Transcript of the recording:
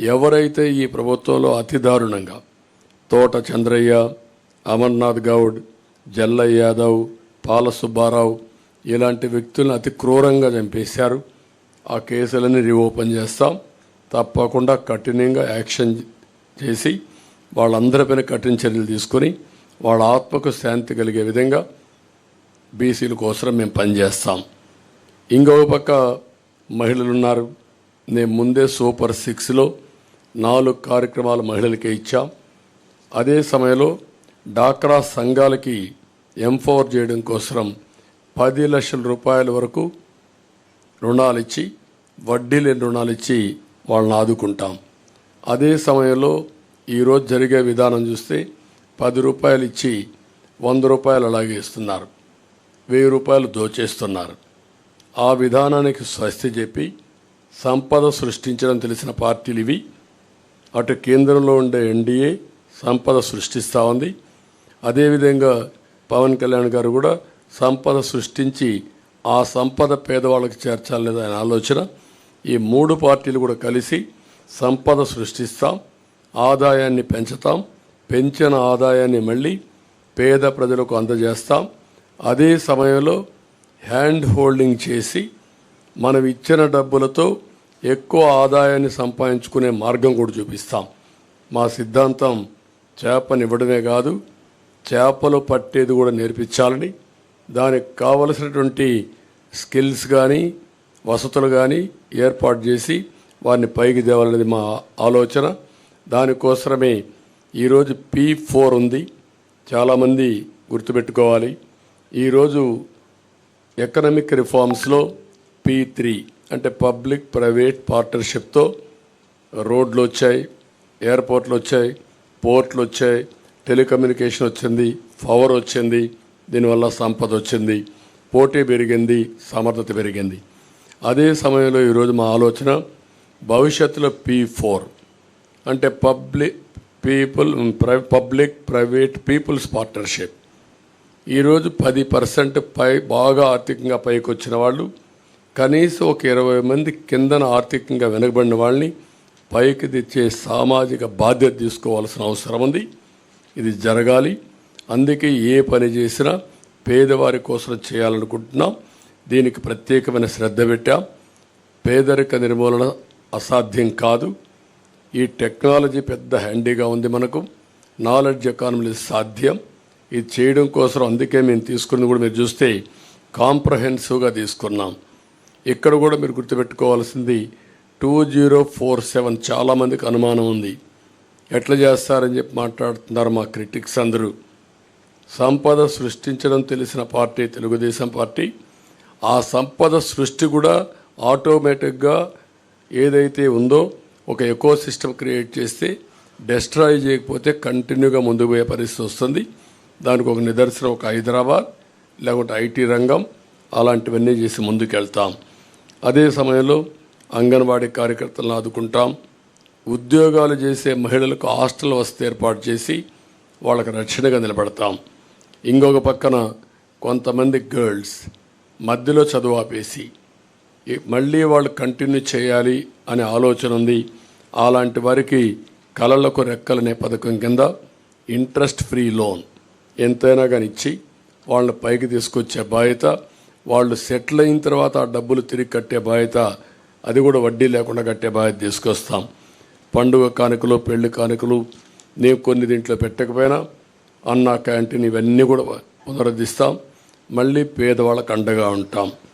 ఎవరైతే ఈ ప్రభుత్వంలో అతి దారుణంగా తోట చంద్రయ్య అమర్నాథ్ గౌడ్ జల్లయ్య యాదవ్ పాల సుబ్బారావు ఇలాంటి వ్యక్తులను అతి క్రూరంగా చంపేశారు. ఆ కేసులని రీఓపెన్ చేస్తాం. తప్పకుండా కఠినంగా యాక్షన్ చేసి వాళ్ళందరిపైన కఠిన చర్యలు తీసుకొని వాళ్ళ ఆత్మకు శాంతి కలిగే విధంగా బీసీల కోసం మేము పనిచేస్తాం. ఇంకొక పక్క మహిళలు ఉన్నారు నేను ముందే సూపర్ సిక్స్లో నాలుగు కార్యక్రమాలు మహిళలకే ఇచ్చాం. అదే సమయంలో డాక్రా సంఘాలకి ఎంఫోర్ చేయడం కోసం పది లక్షల రూపాయల వరకు రుణాలు ఇచ్చి వడ్డీ లేని రుణాలు ఇచ్చి వాళ్ళని ఆదుకుంటాం. అదే సమయంలో ఈరోజు జరిగే విధానం చూస్తే పది రూపాయలు ఇచ్చి వంద రూపాయలు అలాగే ఇస్తున్నారు. వెయ్యి రూపాయలు దోచేస్తున్నారు. ఆ విధానానికి స్వస్తి చెప్పి సంపద సృష్టించడం తెలిసిన పార్టీలు ఇవి. అటు కేంద్రంలో ఉండే ఎన్డీఏ సంపద సృష్టిస్తూ ఉంది. అదేవిధంగా పవన్ కళ్యాణ్ గారు కూడా సంపద సృష్టించి ఆ సంపద పేదవాళ్ళకి చేర్చాలనేది ఆయన ఆలోచన. ఈ మూడు పార్టీలు కూడా కలిసి సంపద సృష్టిస్తాం ఆదాయాన్ని పెంచుతాం పెంచిన ఆదాయాన్ని మళ్ళీ పేద ప్రజలకు అందజేస్తాం. అదే సమయంలో హ్యాండ్ హోల్డింగ్ చేసి మనం ఇచ్చిన డబ్బులతో ఎక్కువ ఆదాయాన్ని సంపాదించుకునే మార్గం కూడా చూపిస్తాం. మా సిద్ధాంతం చేపనివ్వడమే కాదు చేపలు పట్టేది కూడా నేర్పించాలని. దానికి కావలసినటువంటి స్కిల్స్ కానీ వసతులు కానీ ఏర్పాటు చేసి వారిని పైకి తేవాలనేది మా ఆలోచన. దానికోసమే ఈరోజు పీ ఫోర్ ఉంది. చాలామంది గుర్తుపెట్టుకోవాలి. ఈరోజు ఎకనమిక్ రిఫార్మ్స్లో పీ త్రీ. అంటే పబ్లిక్ ప్రైవేట్ పార్ట్నర్షిప్తో రోడ్లు వచ్చాయి ఎయిర్పోర్ట్లు వచ్చాయి పోర్ట్లు వచ్చాయి టెలికమ్యూనికేషన్ వచ్చింది పవర్ వచ్చింది దీనివల్ల సంపద వచ్చింది పోటీ పెరిగింది సమర్థత పెరిగింది. అదే సమయంలో ఈరోజు మా ఆలోచన భవిష్యత్తులో పీ ఫోర్ అంటే public people public private peoples partnership. ఈరోజు పది పర్సెంట్ పై బాగా ఆర్థికంగా పైకి వచ్చిన వాళ్ళు కనీసం ఒక ఇరవై మంది కిందన ఆర్థికంగా వెనుకబడిన వాళ్ళని పైకి తెచ్చే సామాజిక బాధ్యత తీసుకోవాల్సిన అవసరం ఉంది. ఇది జరగాలి. అందుకే ఏ పని చేసినా పేదవారి కోసం చేయాలనుకుంటున్నాం. దీనికి ప్రత్యేకమైన శ్రద్ధ పెట్టాం. పేదరిక నిర్మూలన అసాధ్యం కాదు. ఈ టెక్నాలజీ పెద్ద హ్యాండీగా ఉంది మనకు. నాలెడ్జ్ ఎకానమీ సాధ్యం. ఇది చేయడం కోసం అందుకే మేము తీసుకున్నది కూడా మీరు చూస్తే కాంప్రహెన్సివ్గా తీసుకున్నాం. ఇక్కడ కూడా మీరు గుర్తుపెట్టుకోవాల్సింది టూ జీరో ఫోర్ సెవెన్ చాలామందికి అనుమానం ఉంది. ఎట్లా చేస్తారని చెప్పి మాట్లాడుతున్నారు మా క్రిటిక్స్ అందరూ. సంపద సృష్టించడం తెలిసిన పార్టీ తెలుగుదేశం పార్టీ. ఆ సంపద సృష్టి కూడా ఆటోమేటిక్గా ఏదైతే ఉందో ఒక ఎకో సిస్టమ్ క్రియేట్ చేస్తే డెస్ట్రాయ్ చేయకపోతే కంటిన్యూగా ముందుకు పోయే పరిస్థితి వస్తుంది. దానికి ఒక నిదర్శనం ఒక హైదరాబాద్ లేకుంటే ఐటీ రంగం అలాంటివన్నీ చేసి ముందుకెళ్తాం. అదే సమయంలో అంగన్వాడీ కార్యకర్తలను ఆదుకుంటాం. ఉద్యోగాలు చేసే మహిళలకు హాస్టల్ వసతి ఏర్పాటు చేసి వాళ్ళకు రక్షణగా నిలబడతాం. ఇంకొక పక్కన కొంతమంది గర్ల్స్ మధ్యలో చదువు ఆపేసి మళ్ళీ వాళ్ళు కంటిన్యూ చేయాలి అనే ఆలోచన ఉంది. అలాంటి వారికి కళలకు రెక్కలనే పథకం కింద ఇంట్రెస్ట్ ఫ్రీ లోన్ ఎంతైనా కానీ ఇచ్చి వాళ్ళని పైకి తీసుకొచ్చే బాధ్యత వాళ్ళు సెటిల్ అయిన తర్వాత ఆ డబ్బులు తిరిగి కట్టే బాధ్యత అది కూడా వడ్డీ లేకుండా కట్టే బాధ్యత తీసుకొస్తాం. పండుగ కానుకలు పెళ్ళి కానుకలు నేను కొన్ని దీంట్లో పెట్టకపోయినా అన్న క్యాంటీన్ ఇవన్నీ కూడా పునరుద్ధిస్తాం. మళ్ళీ పేదవాళ్ళకు అండగా ఉంటాం.